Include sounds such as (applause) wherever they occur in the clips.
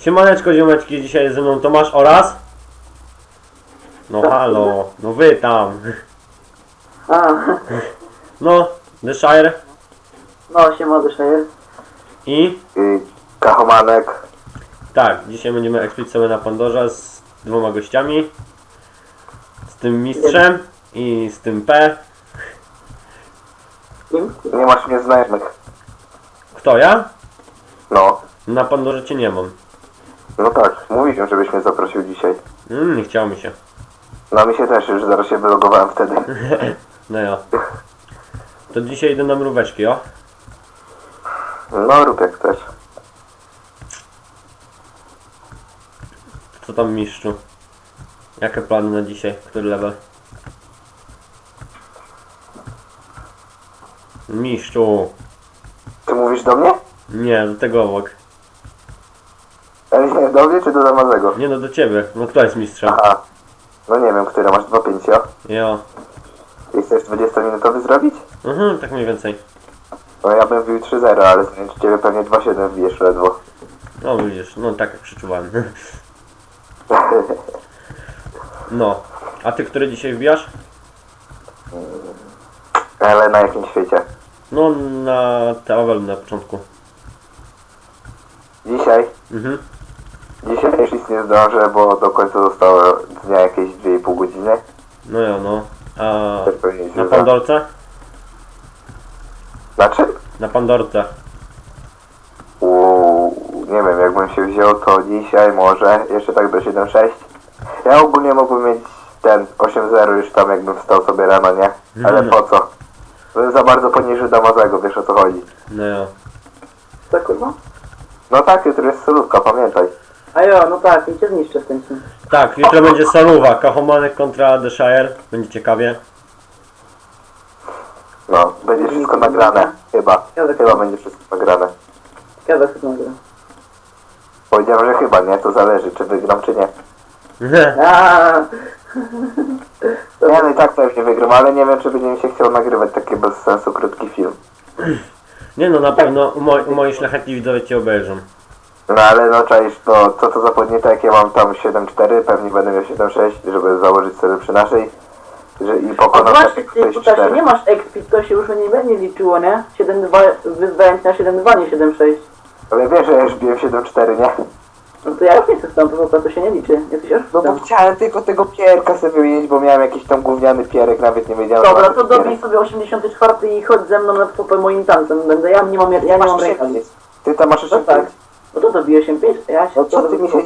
Siemaneczko ziomeczki, dzisiaj jest ze mną Tomasz oraz... No halo, no wy tam. A, No, The Shire no siema Dyszajer. i... i Kachomanek. Tak, dzisiaj będziemy ekspić sobie na Pandorze z dwoma gościami. Z tym mistrzem i z tym P. Kim? Nie masz mnie znajomych. Kto ja? No. Na Pandorze cię nie mam. No tak, mówiłem, żebyś mnie zaprosił dzisiaj. Mm, nie chciało mi się. No mi się też już zaraz się wylogowałem wtedy. (laughs) No ja. To dzisiaj idę na mróweczki, o. No rób jak chcesz. Co tam mistrzu? Jakie plany na dzisiaj? Który level? Mistrzu! Ty mówisz do mnie? Nie, do tego obok. Do mnie czy do Damazego? Nie no, do ciebie. No kto jest mistrzem? Aha. No nie wiem, które masz 2.5, jo? Ja. I chcesz 20-minutowy zrobić? Mhm, tak mniej więcej. No ja bym wbił 3.0, ale z ciebie pewnie 2.7 wbijesz ledwo. No widzisz, no tak jak przeczuwałem. (laughs) No. A ty, który dzisiaj wbijasz? ale na jakim świecie? No, na Teawel na początku. Dzisiaj? Mhm. Dzisiaj już nic nie zdążę, bo do końca zostało dnia jakieś 2,5 godziny. No ja, no. A Też pewnie na Pandorce? Na czym? Na Pandorce. Uuu, nie wiem, jakbym się wziął, to dzisiaj może, jeszcze tak do 7.6. Ja ogólnie mógłbym mieć ten 8.0 już tam, jakbym wstał sobie rano, nie? Ale po co? Bym za bardzo poniżył Damazego, wiesz o co chodzi. No ja. Co kurwa? No tak, jutro jest solówka, pamiętaj. A jo, no tak, i cię zniszczę w tym. Tak, jutro będzie Saluwa. Kachomanek kontra The Shire. Będzie ciekawie. No, będzie wszystko nagrane, chyba. Chyba będzie wszystko nagrane. Ciekawe co to gra. Powiedziałem, że chyba, nie? To zależy, czy wygram, czy nie. Aaa, (laughs) Nie, no i tak pewnie wygram, ale nie wiem, czy będzie mi się chciał nagrywać taki bez sensu krótki film. Nie no, na pewno u moi, moi szlachetni widzowie cię obejrzą. No ale no czaisz, to co to za podnietek, jak ja mam tam 7.4, pewnie będę miał 7.6, żeby założyć sobie przy naszej, że i a pokonać właśnie ty się nie 6.4. masz expit, to się już nie będzie liczyło, nie? 7.2, wyzwałem na 7.2, nie 7.6. Ale wiesz, że ja już biłem 7.4, nie? No to ja już nie chcę stąd, to, to się nie liczy. Jesteś już No bo chciałem tylko tego pierka sobie wymienić, bo miałem jakiś tam gówniany pierek, nawet nie wiedziałem. Dobra, to dobij sobie 84 i chodź ze mną na po moim tancem. Będę ja nie mam, ja nie mam. 8.5. Ty tam masz No 8.5. tak. No to dobiję się 5, ja się... No co ty mi się...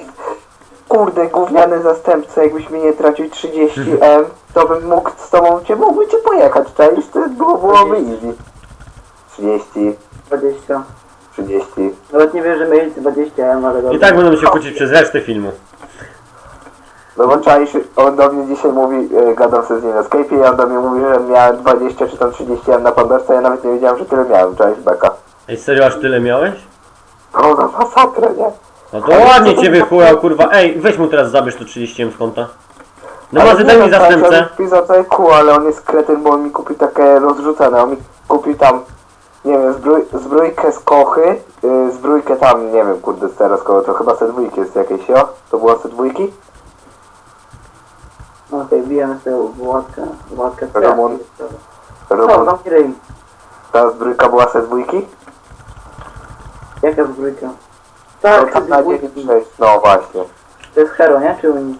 Kurde, gówniany zastępca, jakbyś mi nie tracił 30M, to bym mógł z tobą cię, mógłby cię pojechać, czaisz? To było, byłoby easy. 30, 20. 30. Nawet nie wiem, że mieli 20 M, ale dobra. I tak będą się kłócić przez resztę filmu. No bo czaisz, on do mnie dzisiaj mówi, e, gadam sobie z nim na Skype'ie i on do mnie mówi, że miałem 20 czy tam 30 M na Pandorce, ja nawet nie wiedziałem, że tyle miałem, czaisz beka. Ej, serio aż tyle miałeś? Masakra, nie? No to ładnie cię wychujał, kurwa. Ej, weź mu teraz zabierz to 30 m z konta. No Ale może daj mi zastępcę. on Pisał całe kół, ale on jest kretyn, bo on mi kupił takie rozrzucane, on mi kupił tam, nie wiem, zbrój, zbrójkę z kochy, yy, zbrójkę tam, nie wiem, kurde, teraz koło to chyba se dwójki jest jakieś, jo? To była se dwójki? Okej, bijemy sobie Władkę. Władkę Ramon. No, Robo, no ryj. ta zbrójka była se dwójki? Jaka zbrójka? No Tak, to na jest 9,6, no właśnie. To jest Hero, nie? Czy Uni?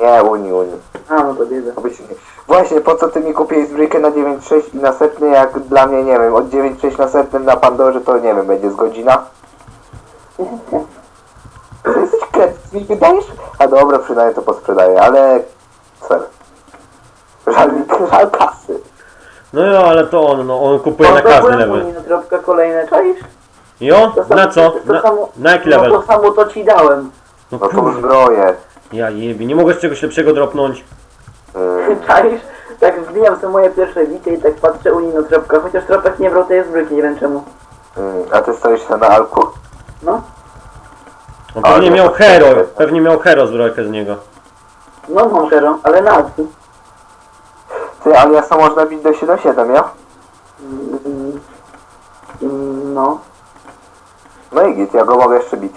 Nie, Uni, Uni. A, no to bieda. Obyś nie- Właśnie, po co ty mi kupiłeś zbrójkę na 9.6 i następny, jak dla mnie, nie wiem, od 9.6 następnym na Pandorze, to nie wiem, będzie z godzina? Ty jesteś kret, mi wydajesz? A dobra, przynajmniej to posprzedaję, ale... Co? Żal mi, żal kasy. No jo, ale to on, no on kupuje na każdy level. No kolejne, czaisz? Jo? To samo- Na co? to Na, samo- na jaki No level? to samo to ci dałem. No No to zbroję. Ja jebie, nie mogę z czegoś lepszego dropnąć. Mm, Czaisz? Tak wbijam sobie moje pierwsze bicie i tak patrzę Uni na tropka, chociaż tropek nie brał tej zbrójki, nie wiem czemu. mm, a ty stoisz na alku? No, On pewnie miał hero, pewnie miał hero zbrojkę z niego. no mam Hero, ale na akcji. Ty, ale jasno można bić do 7.7, ja? Mm, mm, No. No i git, ja go mogę jeszcze bić.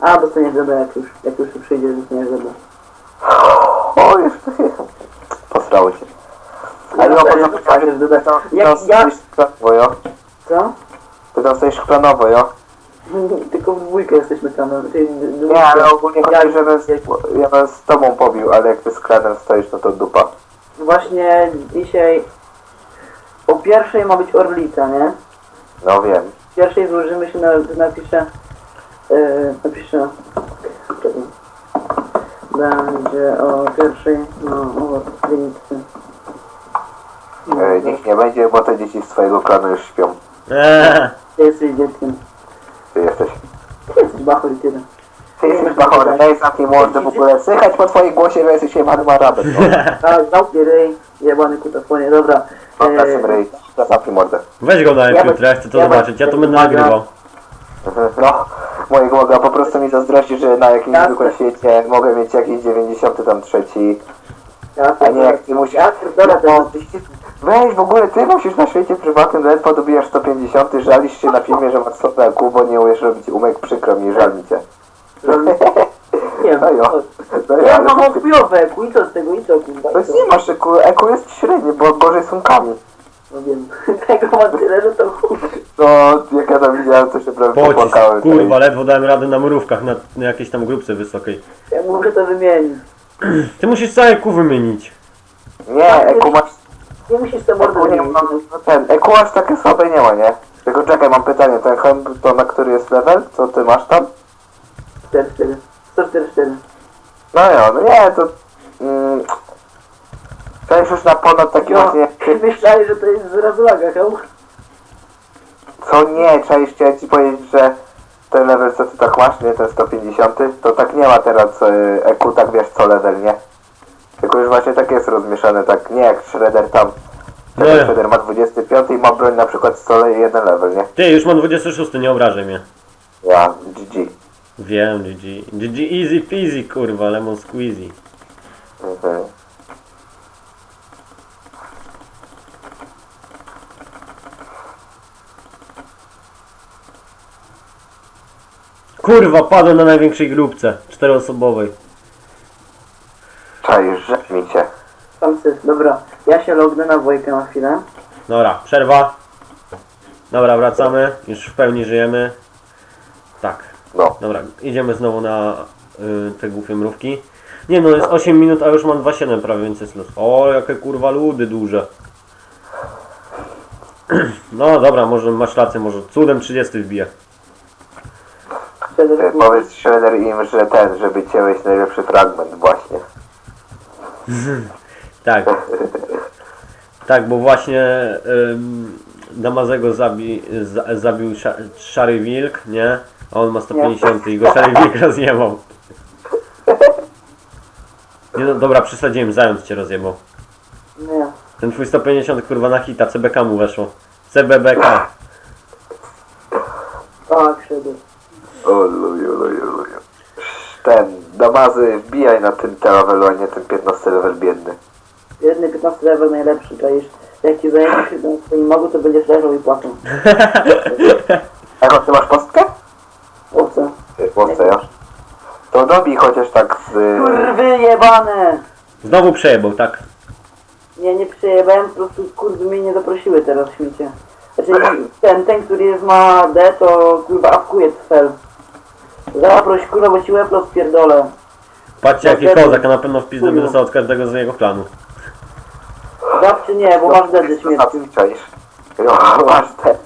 A, dostaniesz zada jak już, jak już tu przyjdzie, dostaniesz zada. O, już Posrało cię. Ale no, poza dostaniesz zada. Ty Jak, jak, szklanowo, jo? co? Ty dostajesz szklanowo, jo? (laughs) Tylko w dwójkę jesteśmy tam, Nie, ale ogólnie chodzi, żebym z, ja bym z tobą pobił, ale jak ty z klanem stoisz, no to dupa. Właśnie dzisiaj o pierwszej ma być Orlica, nie? No wiem. Pierwszej złożymy się na, napiszę, yy, napiszę, czekaj. będzie o pierwszej, no, o Orlicy. E, niech nie będzie, bo te dzieci z twojego klanu już śpią. Eee, Ty jesteś dzieckiem. Ty jesteś. Ty jesteś bachor i tyle. Ty jesteś bachorem, daj zamknij mordę w ogóle. Słychać po twojej głosie, że jesteś jebanym arabem. No, (laughs) Tak, zamknij ryj, jebany kutafonie, dobra. no Eee, mordę. weź go na Ja chcę to ja zobaczyć, ja to będę nagrywał. No, mojego Boga, po prostu mi zazdrości, że na jakimś Jasne. zwykłym świecie mogę mieć jakiś 90 tam trzeci, ja a nie jak ty musisz... Pierdolę No, ten... Weź, w ogóle ty musisz na świecie prywatnym ledwo dobijasz 150, żalisz się na filmie, że masz 100 IQ, bo nie umiesz robić umek, przykro mi, żal mi cię. Nie wiem, No jo. No ja mam chujowe, eku, i co z tego, i co, kurwa, to co? nie masz EQ, EQ jest średnie, bo gorzej z sumkami. No wiem, (laughs) tego mam tyle, że to. No, jak ja tam widziałem, to się prawie Pocisk, popłakałem. kurwa, ledwo dałem radę na murówkach, na, na jakiejś tam grupce wysokiej. Ja muszę to wymienić. Ty musisz całe kół wymienić. Nie, EQ masz... Nie musisz to EQ nie no ten, aż takie słabe nie ma, nie? Tylko czekaj, mam pytanie, ten hem, to na który jest level? Co ty masz tam? 4, 4. 144. No ja, no nie, to... Mm, to jest już na ponad taki No, właśnie... myślałeś, że to jest z laga, hełm? Co nie, czaisz, chciałem ci powiedzieć, że ten level, co ty tak masz, nie, ten 150, to tak nie ma teraz y, EQ, tak wiesz, co level, nie? Tylko już właśnie tak jest rozmieszane, tak nie jak Shredder tam. No Ten ja. Shredder ma 25 i ma broń na przykład 101 level, nie? Ty, już mam 26, nie obrażaj mnie. Ja, GG. Wiem, GG. GG easy peasy, kurwa, lemon squeezy. Mhm. Kurwa, padłem na największej grupce, czteroosobowej. Czaisz, że mi cię. Tam syf, dobra. Ja się lognę na dwójkę na chwilę. Dobra, przerwa. Dobra, wracamy, już w pełni żyjemy. Tak, No. dobra, idziemy znowu na y, te głupie mrówki. Nie no, jest 8 minut, a już mam 2,7 prawie, więc jest luz. O, jakie kurwa ludy duże. (clears throat) No dobra, może masz rację, może cudem 30 wbije. Powiedz Shredder im, że ten, że wycięłeś najlepszy fragment właśnie. Tak. Tak, bo właśnie ym, Damazego zabi, za, zabił sza, Szary Wilk, nie? A on ma 150 i go Szary Wilk (laughs) rozjebał. Nie no, dobra, przesadziłem, zając cię rozjebał. Nie. Ten twój 150 kurwa na hita, CBK mu weszło. CBBK. Tak, szedł. Oluju, oluju, oluju. Ten, Damazy, wbijaj na tym levelu, a nie ten 15 level biedny. Jedny 15 level najlepszy, czaisz. Jak ci zajmiesz się swoim mogu, to będziesz leżał i płakał. (laughs) Jaką ty masz postkę? O co? Postę, ja. To dobij chociaż tak z... Kurwy jebane! Znowu przejebał, tak? Nie, nie przejebałem, po prostu kurwy mnie nie zaprosiły teraz śmiecie. Znaczy ten, ten, który jest ma D, to kurwa awkuje cel. Zaproś kurwa, bo ci łeb rozpierdolę. Patrzcie jaki kozak, a na pewno w pizdę by dostał od każdego z jego klanu. Zap czy nie, bo masz D ze śmiercią. Czaisz? Jo, masz ten.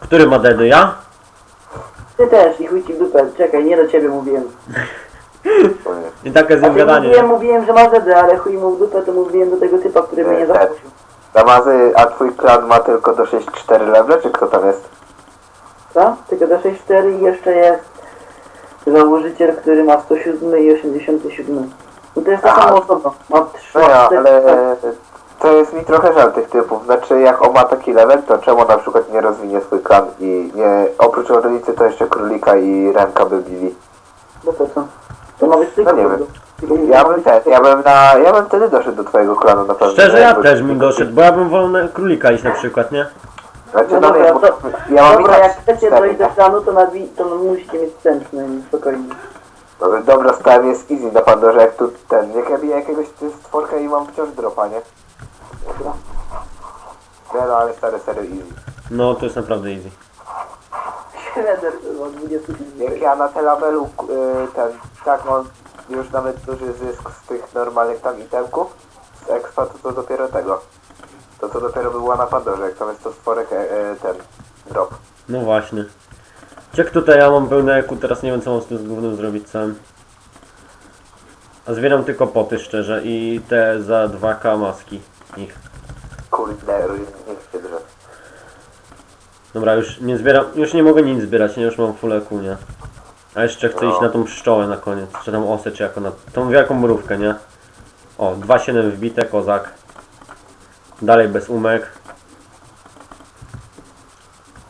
Który ma dedy? Ja? Ty też i chuj ci w dupę. Czekaj, nie do ciebie mówiłem. (laughs) I takie z nim gadanie. mówiłem, mówiłem, że ma D, ale chuj mu w dupę, to mówiłem do tego typa, który mnie nie Tak. zaprosił. Damazy, a twój klan ma tylko do 6-4 level, czy kto tam jest? Co? Tylko do 6.4 i jeszcze jest założyciel, który ma 107 i 87. No to jest ta sama osoba. Ma 3, No ja, 4, ale to jest mi trochę żal tych typów. Znaczy, jak on ma taki level, to czemu na przykład nie rozwinie swój klan i nie, oprócz orlicy to jeszcze królika i ręka by bili. No to co? To ma być tylko No nie wiem. Ja bym ten, ja bym na, ja bym wtedy doszedł do twojego klanu na pewno. Szczerze ja też bym doszedł, bo ja bym wolał na królika iść na przykład, nie? Znaczy, No no, dobra, bo to, ja mam dobra i tak jak chcecie dojść do tak? planu, to, nabi- to musicie mieć sens przynajmniej, spokojnie. Dobra, Dobra, stałem jest easy na Pandorze, jak tu ten, jak ja biję jakiegoś ty- stworka i mam wciąż dropa, nie? Dobra. No, ale stary, serio easy. No, to jest naprawdę easy. Shredder od 20 Jak ja na telabelu y, ten, tak mam już nawet duży zysk z tych normalnych tam itemków, z expa to, to dopiero tego. To co dopiero by była na Pandorze, jak tam jest to stworek e, e, ten, drop. No właśnie. Jak tutaj ja mam pełne eku, teraz nie wiem co mam z tym głównym zrobić sam. A zbieram tylko poty szczerze i te za 2k maski ich. Kurde, niech się drze. Dobra, już nie zbieram, już nie mogę nic zbierać, nie, już mam full eku, nie. A jeszcze chcę iść na tą pszczołę na koniec, czy tam osę, czy jako na tą wielką mrówkę, nie? O, 2,7 wbite, kozak. Dalej bez umek.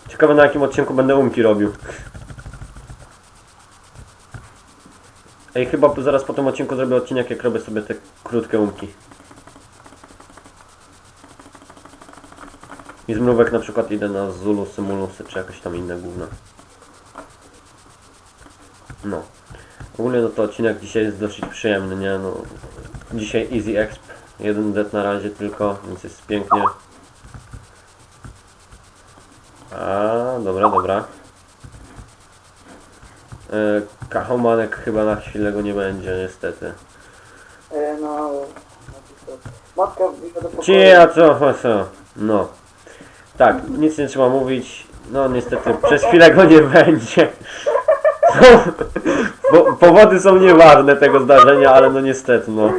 Ciekawe na jakim odcinku będę umki robił. Ej, chyba zaraz po tym odcinku zrobię odcinek, jak robię sobie te krótkie umki. I z mrówek na przykład idę na Zulu, Symulusy, czy jakieś tam inne gówna. No. Ogólnie no to odcinek dzisiaj jest dosyć przyjemny, nie? No, dzisiaj Easy Exp. Jeden det na razie tylko, więc jest pięknie. A, dobra, dobra. E, kachomanek chyba na chwilę go nie będzie, niestety. E, no... Matka wyszła do pokoju. Cie, a co, co? No. Tak, nic nie trzeba mówić. No niestety, przez chwilę go nie będzie. (laughs) Bo, powody są nieważne tego zdarzenia, ale no niestety, no.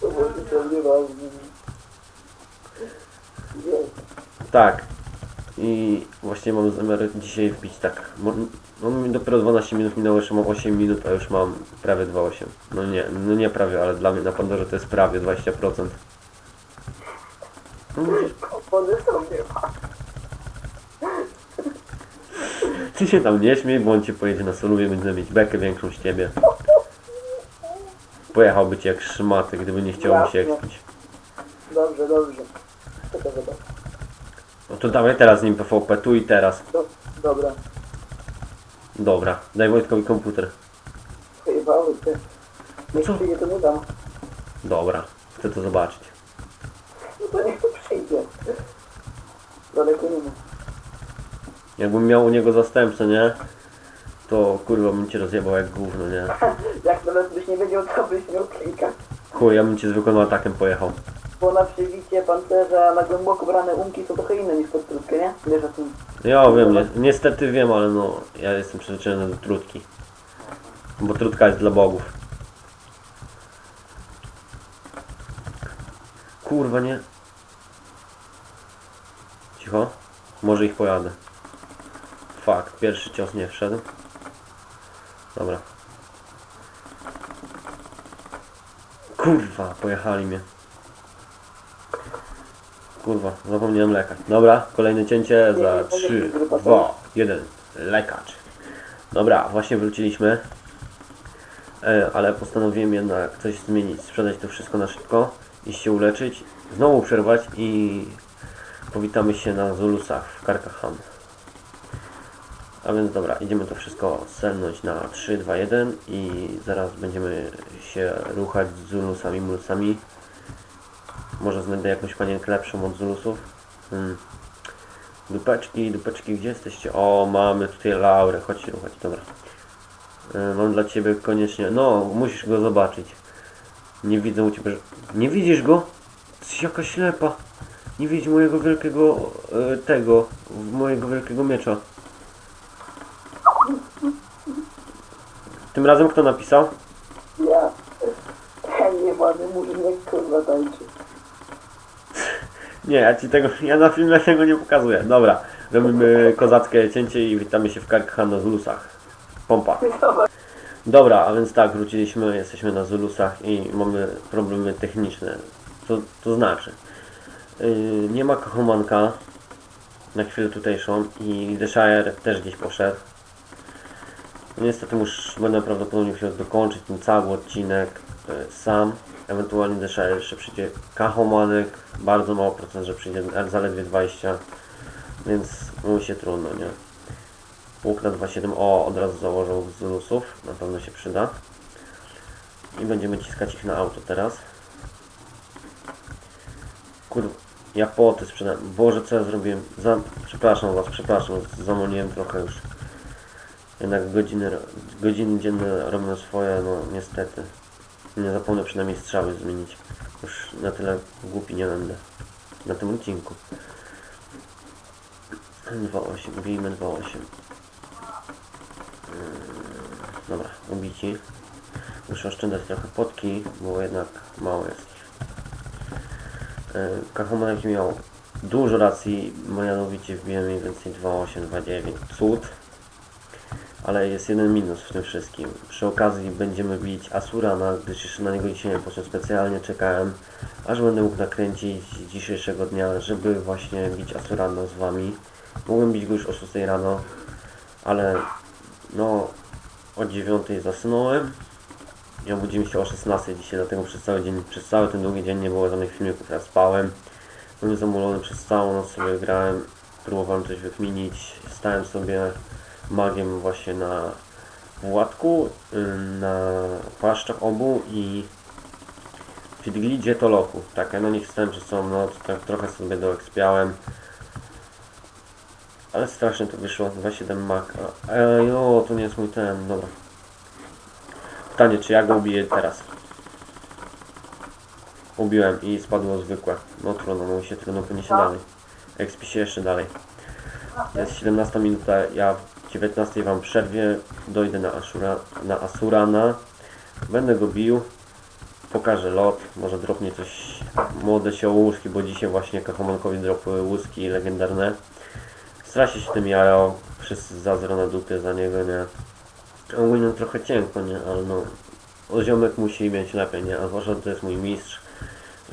To było to nieważne. Jest. Tak. I właśnie mam zamiar dzisiaj wbić tak. mo- No dopiero 12 minut minęło, jeszcze mam 8 minut, a już mam prawie 2,8. No nie, no nie prawie, ale dla mnie na Pandorze to jest prawie 20%. No, Opony są. (laughs) Ty się tam nie śmiej, bo on cię pojedzie na solówie, będzie mieć bekę większą z ciebie. Pojechałby cię jak szmaty, gdyby nie chciał mu się ekspić. Dobrze, dobrze. Czekaj, zobacz. No to dawaj teraz z nim PvP, tu i teraz. Do, dobra. Dobra, daj Wojtkowi komputer. Pojebały ty. Niech Co? przyjdzie, to mu dam. Dobra, chcę to zobaczyć. No to niech tu przyjdzie. Daleko nie ma. Jakbym miał u niego zastępcę, nie? To kurwa bym cię rozjebał jak gówno, nie? (laughs) Jak nawet byś nie wiedział, to byś miał klika. Chuj, ja bym cię zwykłym atakiem pojechał. Bo na przebicie pancerza na głęboko brane umki są trochę inne niż pod trutkę, nie? Wiesz o tym. Ja wiem, ni niestety wiem, ale no, ja jestem przyzwyczajony do trutki. Bo trutka jest dla bogów. Kurwa, nie. Cicho. Może ich pojadę. Fuck, pierwszy cios nie wszedł. Dobra. Kurwa, pojechali mnie. Kurwa, zapomniałem lekać. Dobra, kolejne cięcie za 3, 2, 1. Lekacz. Dobra, właśnie wróciliśmy. E, ale postanowiłem jednak coś zmienić, sprzedać to wszystko na szybko, iść się uleczyć, znowu przerwać i powitamy się na Zulusach w Karkahan. A więc dobra, idziemy to wszystko selnąć na 3, 2, 1 i zaraz będziemy się ruchać z Zulusami, Mulusami. Może znajdę jakąś panienkę lepszą od Zulusów. Hmm. Dupeczki, dupeczki, gdzie jesteście? O, mamy tutaj Laurę, chodź się ruchać, dobra. E, Mam dla Ciebie koniecznie, no, musisz go zobaczyć. Nie widzę u Ciebie, że... Nie widzisz go? Jesteś jaka ślepa. Nie widzi mojego wielkiego, e, tego, mojego wielkiego miecza. Tym razem kto napisał? Ja. Ten jebany murzyn jak kurwa tańczy. Nie, ja ci tego, ja na filmie tego nie pokazuję. Dobra, robimy kozackie cięcie i witamy się w Karkhan na Zulusach. Pompa. Dobra, a więc tak, wróciliśmy, jesteśmy na Zulusach i mamy problemy techniczne. To, to znaczy, yy, nie ma kochomanka na chwilę tutejszą i Deshire też gdzieś poszedł. Niestety już będę prawdopodobnie musiał dokończyć ten cały odcinek yy, sam. Ewentualnie Deshire jeszcze przyjdzie kachomanek, bardzo mało procent, że przyjdzie ale zaledwie 20. więc mu się trudno, nie? Łuk na 2.7, o, od razu założył z Zulusów, na pewno się przyda. I będziemy ciskać ich na auto teraz. Kurwa, ja poty sprzedałem. Boże, co ja zrobiłem? Za... Przepraszam was, przepraszam, zamoliłem trochę już. Jednak godziny, godziny dzienne robią swoje, no niestety. Nie zapomnę przynajmniej strzały zmienić. Już na tyle głupi nie będę. Na tym odcinku. 2.8, bijmy 2.8. Yy, Dobra, ubici. Muszę oszczędzać trochę potki, bo jednak mało jest. Yy, Kachomanek miał dużo racji, mianowicie wbiłem mniej więcej 2.8, 2.9. Cud. Ale jest jeden minus w tym wszystkim. Przy okazji będziemy bić Asurana, gdyż jeszcze na niego dzisiaj nie poszedłem specjalnie, czekałem, aż będę mógł nakręcić dzisiejszego dnia, żeby właśnie bić Asurana z wami. Mogłem bić go już o 6 rano, ale no o 9 zasnąłem i obudziłem się o 16 dzisiaj, dlatego przez cały dzień, przez cały ten długi dzień nie było żadnych filmików, ja spałem. Byłem zamulony przez całą noc sobie grałem, próbowałem coś wykminić, stałem sobie magiem właśnie na Władku, na płaszczach obu i w Glidzie to loku. Tak, ja na nich przez całą noc, tak trochę sobie doekspiałem. Ale strasznie to wyszło, 2.7 mak. Ej, o, to nie jest mój ten, dobra. Pytanie, czy ja go ubiję teraz? Ubiłem i spadło zwykłe. No trudno, no się trudno poniesie dalej. Expi się jeszcze dalej. Jest 17 minuta, ja 19 wam przerwie, dojdę na, Ashura, na Asurana, będę go bił, pokażę lot, może dropnie coś młode się łuski, bo dzisiaj właśnie Kachomankowi dropły łuski legendarne. Strasznie się tym jarał, wszyscy zazro na dupie za niego, nie. Ogólnie trochę cienko, nie, ale no, o ziomek musi mieć lepiej, nie, a zwłaszcza to jest mój mistrz,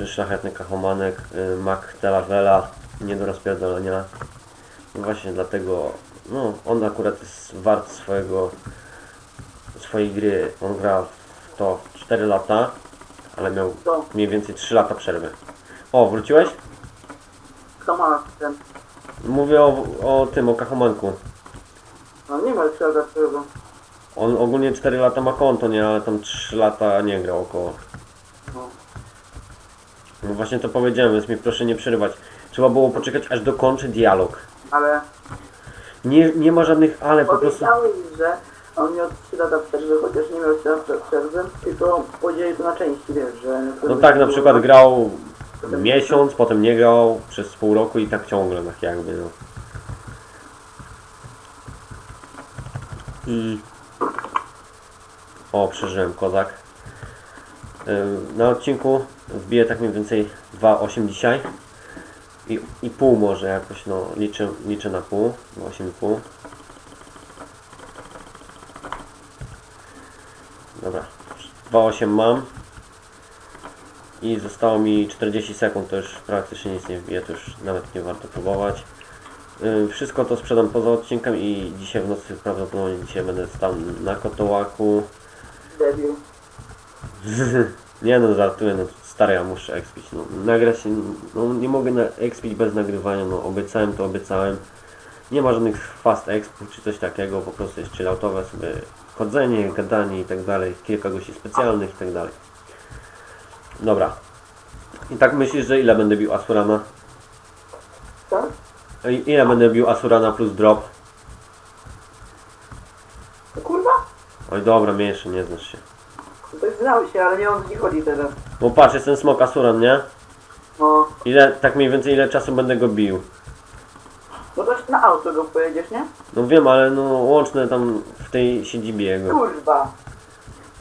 szlachetny Kachomanek, y, Mac Telavela, nie do rozpierdolenia. No właśnie dlatego, no on akurat jest wart swojego, swojej gry. On gra w to 4 lata, ale miał To, mniej więcej 3 lata przerwy. O, wróciłeś? kto ma ten? Mówię o, o tym, o Kachomanku. No nie ma lepszego tego. On ogólnie 4 lata ma konto, nie, ale tam 3 lata nie grał około. No. No właśnie to powiedziałem, więc mi proszę nie przerywać. Trzeba było poczekać aż dokończę dialog. Ale Nie, nie ma żadnych ale, po prostu... powiedziałeś, że on miał 3 lata przerwy, chociaż nie miał 3 lata przerwy, tylko podzielił to na części, wiesz, że... No tak, na przykład grał miesiąc, potem nie grał przez pół roku i tak ciągle, tak jakby, no. I... O, przeżyłem, kozak. Na odcinku wbiję tak mniej więcej 2,8 dzisiaj. I, I pół może jakoś, no, liczę, liczę na pół, 8,5. Dobra, 2,8 mam. I zostało mi 40 sekund, to już praktycznie nic nie wbije, to już nawet nie warto próbować. Wszystko to sprzedam poza odcinkiem i dzisiaj w nocy prawdopodobnie dzisiaj będę stał na kotołaku. (laughs) Nie no, żartuję, no stary, ja muszę expić. No, nagrać, się- no nie mogę na expić bez nagrywania, no obiecałem to obiecałem. Nie ma żadnych fast expo czy coś takiego, po prostu jest chilloutowe sobie chodzenie, gadanie i tak dalej, kilka gości specjalnych i tak dalej. Dobra. I tak myślisz, że ile będę bił Asurana? Co? I- Ile będę bił Asurana plus drop? To kurwa? Oj dobra, mniejszy, nie znasz się. Znał się, ale nie o co ci chodzi teraz. Bo patrz, jest ten smok Asuran, nie? No, Ile, tak mniej więcej ile czasu będę go bił? no to na auto go pojedziesz, nie? No wiem, ale no łączne tam w tej siedzibie jego. Kurwa.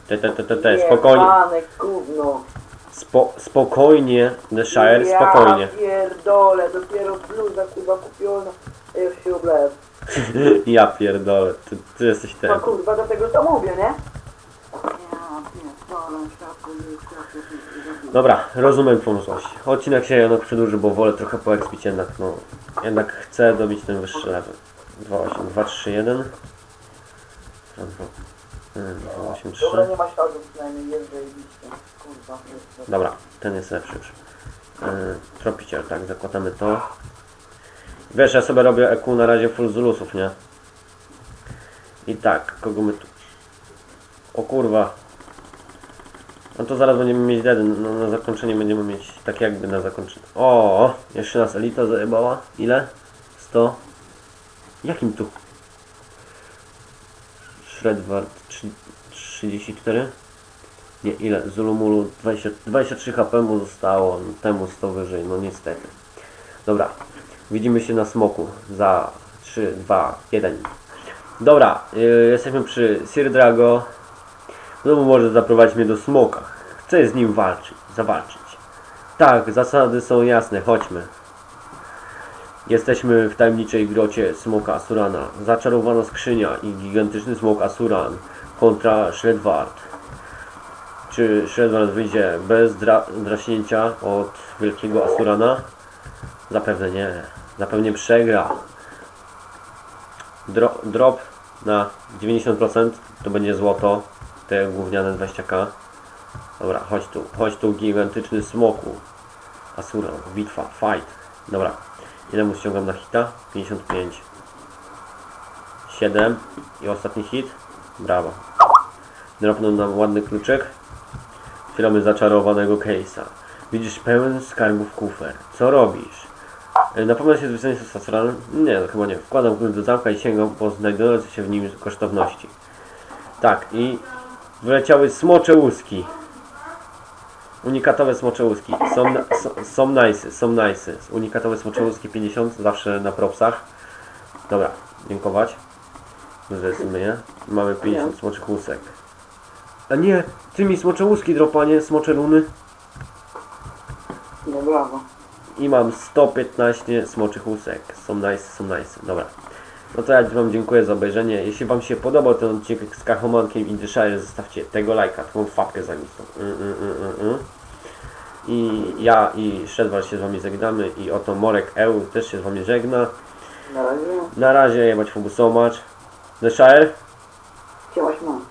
Te, te, te, te, te, spokojnie. Jebane gówno. Spo, spokojnie, The Shire, spokojnie. Ja pierdolę, dopiero bluza kurwa kupiona. Ja już się oblałem. (laughs) Ja pierdolę, ty, ty jesteś ten. No kurwa, dlatego to mówię, nie? Ja pierdolę, światło, światło, światło. Dobra, rozumiem pomysłość. Odcinek się jednak przedłuży, bo wolę trochę poekspić jednak, no. Jednak chcę dobić ten wyższy level. 2, 8, 2, 3, 1. 2, 8, 3. Dobra, nie ma śladów przynajmniej, jest zajebiście. Kurwa, jest Dobra, ten jest lepszy już. Yy, tropiciel, tak, zakładamy to. Wiesz, ja sobie robię EQ na razie full Zulusów, nie? I tak, kogo my tu... O kurwa. No to zaraz będziemy mieć deady, no, na zakończenie będziemy mieć tak jakby na zakończenie. O, jeszcze nas elita zajebała. Ile? 100? Jakim tu? Shredward 34? Nie, ile? Zulumulu 20, 23 HP mu zostało, temu 100 wyżej, no niestety. Dobra, widzimy się na smoku za 3, 2, 1. Dobra, yy, jesteśmy przy Sir Drago. No może zaprowadzić mnie do smoka. Chcę z nim walczyć, zawalczyć. Tak, zasady są jasne, chodźmy. Jesteśmy w tajemniczej grocie smoka Asurana. Zaczarowana skrzynia i gigantyczny smok Asuran kontra Shredward. Czy Shredward wyjdzie bez dra draśnięcia od wielkiego Asurana? Zapewne nie. Zapewne przegra. Dro drop na 90% to będzie złoto. Te gówniane 20k. Dobra, chodź tu. Chodź tu gigantyczny smoku. Asuran, bitwa, fight. Dobra. Ile mu ściągam na hita? 55. 7. I ostatni hit. Brawo. Dropnął nam ładny kluczyk. Otwieramy zaczarowanego case'a. Widzisz pełen skarbów kufer. Co robisz? E, Na pewno się zwrócenie z saturalnym? Nie, no chyba nie. Wkładam klucz do zamka i sięgam po znajdujące się w nim kosztowności. Tak, i wyleciały smocze łuski. Unikatowe smocze łuski. Są, są, są nice, są nice. Unikatowe smocze łuski 50, zawsze na propsach. Dobra, dziękować. Zresujmy je. Mamy 50 smoczych łusek. A nie, ty mi smocze łuski dropanie, smocze runy. No brawo. I mam 115 smoczych łusek. Są nice, są nice. Dobra. No to ja Wam dziękuję za obejrzenie. Jeśli Wam się podobał ten odcinek z Kachomankiem i Dyshire, zostawcie tego lajka, tą fapkę zajmistą. Mm, mm, mm, mm, mm. I ja i Shredward się z Wami żegnamy i oto Morek EU też się z Wami żegna. Na razie. Na razie, jebać Fubu so much. Dyshire? Chciałaś mam.